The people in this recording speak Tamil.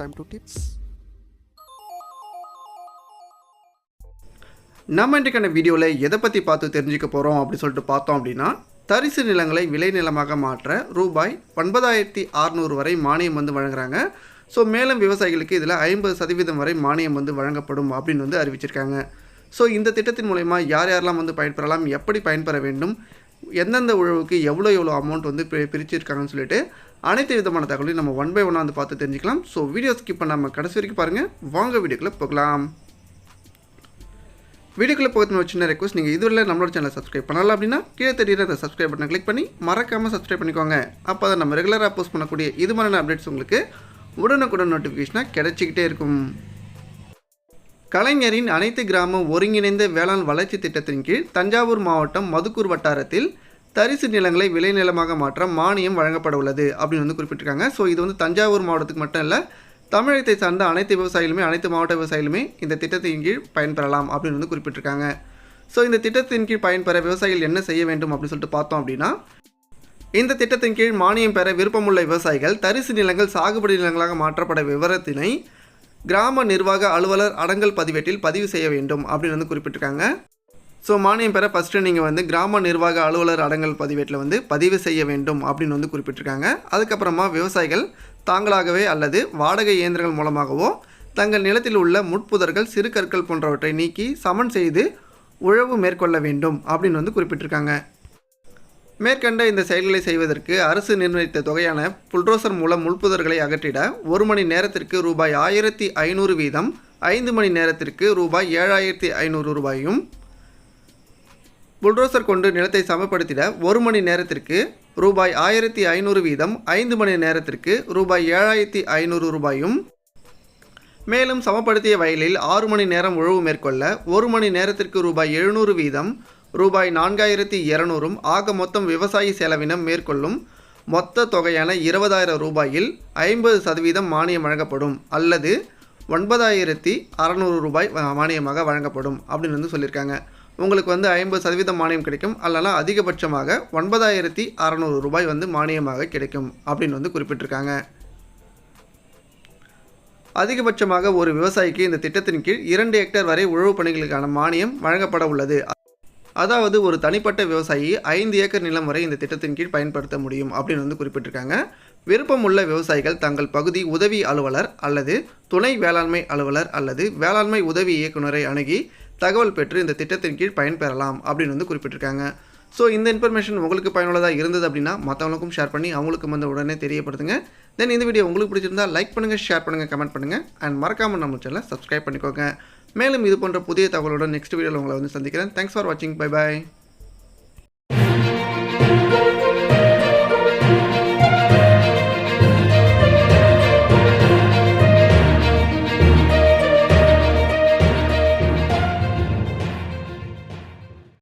time to tips. நம்ம இன்றைக்கான வீடியோவில் எதை பற்றி பார்த்து தெரிஞ்சுக்க போகிறோம் அப்படின்னு சொல்லிட்டு பார்த்தோம் அப்படின்னா தரிசு நிலங்களை விளை நிலமாக மாற்ற ரூபாய் ஒன்பதாயிரத்தி அறநூறு வரை மானியம் வந்து வழங்குறாங்க. ஸோ மேலும் விவசாயிகளுக்கு இதில் ஐம்பது சதவீதம் வரை மானியம் வந்து வழங்கப்படும் அப்படின்னு வந்து அறிவிச்சிருக்காங்க. ஸோ இந்த திட்டத்தின் மூலயமா யார் யாரெல்லாம் வந்து பயன்பெறலாம் எப்படி பயன்பெற வேண்டும் எந்தெந்த உழவுக்கு எவ்வளோ எவ்வளோ அமௌண்ட் வந்து பிரி பிரிச்சிருக்காங்கன்னு சொல்லிட்டு அனைத்து விதமான தகவலையும் நம்ம ஒன் பை ஒன்னாக வந்து பார்த்து தெரிஞ்சுக்கலாம். ஸோ வீடியோ ஸ்கிப் பண்ணாமல் கடைசி வரைக்கும் பாருங்கள் வாங்க வீடியோக்குள்ளே போகலாம். வீடியோக்குள்ளே போகிறது ஒரு சின்ன ரெக்வஸ்ட் நீங்கள் இதுவரை நம்மளோட சேனலை சப்ஸ்கிரைப் பண்ணலாம் அப்படின்னா கீழே தெரியுற அந்த சப்ஸ்கிரைப் பட்டனை கிளிக் பண்ணி மறக்காமல் சப்ஸ்கிரைப் பண்ணிக்கோங்க. அப்போ தான் நம்ம ரெகுலராக போஸ்ட் பண்ணக்கூடிய இது மாதிரியான அப்டேட்ஸ் உங்களுக்கு உடனுக்குடன் நோட்டிஃபிகேஷனாக கிடைச்சிக்கிட்டே இருக்கும். கலைஞரின் அனைத்து கிராம ஒருங்கிணைந்த வேளாண் வளர்ச்சி திட்டத்தின் கீழ் தஞ்சாவூர் மாவட்டம் மதுக்கூர் வட்டாரத்தில் தரிசு நிலங்களை விளைநிலமாக மாற்ற மானியம் வழங்கப்பட உள்ளது அப்படின்னு வந்து குறிப்பிட்டிருக்காங்க. ஸோ இது வந்து தஞ்சாவூர் மாவட்டத்துக்கு மட்டும் இல்லை தமிழகத்தை சார்ந்த அனைத்து விவசாயிகளுமே அனைத்து மாவட்ட விவசாயிகளுமே இந்த திட்டத்தின் கீழ் பயன்பெறலாம் அப்படின்னு வந்து குறிப்பிட்டிருக்காங்க. ஸோ இந்த திட்டத்தின் கீழ் பயன்பெற விவசாயிகள் என்ன செய்ய வேண்டும் அப்படின்னு சொல்லிட்டு பார்த்தோம் அப்படின்னா இந்த திட்டத்தின் கீழ் மானியம் பெற விருப்பமுள்ள விவசாயிகள் தரிசு நிலங்கள் சாகுபடி நிலங்களாக மாற்றப்பட விவரத்தினை கிராம நிர்வாக அலுவலர் அடங்கல் பதிவேட்டில் பதிவு செய்ய வேண்டும் அப்படின்னு வந்து குறிப்பிட்டிருக்காங்க. ஸோ மானியம் பெற ஃபஸ்ட்டு நீங்கள் வந்து கிராம நிர்வாக அலுவலர் அடங்கல் பதிவேட்டில் வந்து பதிவு செய்ய வேண்டும் அப்படின்னு வந்து குறிப்பிட்டிருக்காங்க. அதுக்கப்புறமா விவசாயிகள் தாங்களாகவே அல்லது வாடகை இயந்திரங்கள் மூலமாகவோ தங்கள் நிலத்தில் உள்ள முட்புதர்கள் சிறு கற்கள் போன்றவற்றை நீக்கி சமன் செய்து உழவு மேற்கொள்ள வேண்டும் அப்படின்னு வந்து குறிப்பிட்டிருக்காங்க. மேற்கண்ட இந்த செயல்களை செய்வதற்கு அரசு நிர்ணயித்த தொகையான புல்ரோசர் மூலம் முள்புதர்களை அகற்றிட ஒரு மணி நேரத்திற்கு ரூபாய் ஆயிரத்தி ஐநூறு வீதம் ஐந்து மணி நேரத்திற்கு ரூபாய் ஏழாயிரத்தி ஐநூறு ரூபாயும் புல்ரோசர் கொண்டு நிலத்தை சமப்படுத்திட ஒரு மணி நேரத்திற்கு ரூபாய் ஆயிரத்தி ஐநூறு வீதம் ஐந்து மணி நேரத்திற்கு ரூபாய் ஏழாயிரத்தி ஐநூறு ரூபாயும் மேலும் சமப்படுத்திய வயலில் ஆறு மணி நேரம் உழவு மேற்கொள்ள ஒரு மணி நேரத்திற்கு ரூபாய் எழுநூறு வீதம் ரூபாய் நான்காயிரத்தி இரநூறும் ஆக மொத்தம் விவசாயி செலவினம் மேற்கொள்ளும் மொத்த தொகையான இருபதாயிரம் ரூபாயில் ஐம்பது சதவீதம் மானியம் வழங்கப்படும் அல்லது ஒன்பதாயிரத்தி அறநூறு ரூபாய் வ- மானியமாக வழங்கப்படும் அப்படின்னு வந்து சொல்லியிருக்காங்க. உங்களுக்கு வந்து ஐம்பது சதவீதம் மானியம் கிடைக்கும். அல்லனா அதிகபட்சமாக ஒன்பதாயிரத்தி அறநூறு ரூபாய் வந்து மானியமாக கிடைக்கும் அப்படின்னு வந்து குறிப்பிட்டிருக்காங்க. அதிகபட்சமாக ஒரு விவசாயிக்கு இந்த திட்டத்தின் கீழ் இரண்டு ஹெக்டேர் வரை உழவு பணிகளுக்கான மானியம் வழங்கப்பட உள்ளது. அதாவது ஒரு தனிப்பட்ட விவசாயி ஐந்து ஏக்கர் நிலம் வரை இந்த திட்டத்தின் கீழ் பயன்படுத்த முடியும் அப்படின்னு வந்து குறிப்பிட்டிருக்காங்க. விருப்பமுள்ள விவசாயிகள் தங்கள் பகுதி உதவி அலுவலர் அல்லது துணை வேளாண்மை அலுவலர் அல்லது வேளாண்மை உதவி இயக்குனரை அணுகி தகவல் பெற்று இந்த திட்டத்தின் கீழ் பயன்பெறலாம் அப்படின்னு வந்து குறிப்பிட்டிருக்காங்க. ஸோ இந்த இன்ஃபர்மேஷன் உங்களுக்கு பயனுள்ளதாக இருந்தது அப்படின்னா மற்றவங்களுக்கும் ஷேர் பண்ணி அவங்களுக்கும் வந்து உடனே தெரியப்படுத்துங்க. தென் இந்த வீடியோ உங்களுக்கு பிடிச்சிருந்தா லைக் பண்ணுங்கள் ஷேர் பண்ணுங்கள் கமெண்ட் பண்ணுங்கள் அண்ட் மறக்காமல் நம்ம சேனலை சப்ஸ்கிரைப் பண்ணிக்கோங்க. மேலும் இது போன்ற புதிய தகவலோட நெக்ஸ்ட் வீடியோவில் உங்களை வந்து சந்திக்கிறேன். தேங்க்ஸ் ஃபார் வாட்சிங் பை பாய்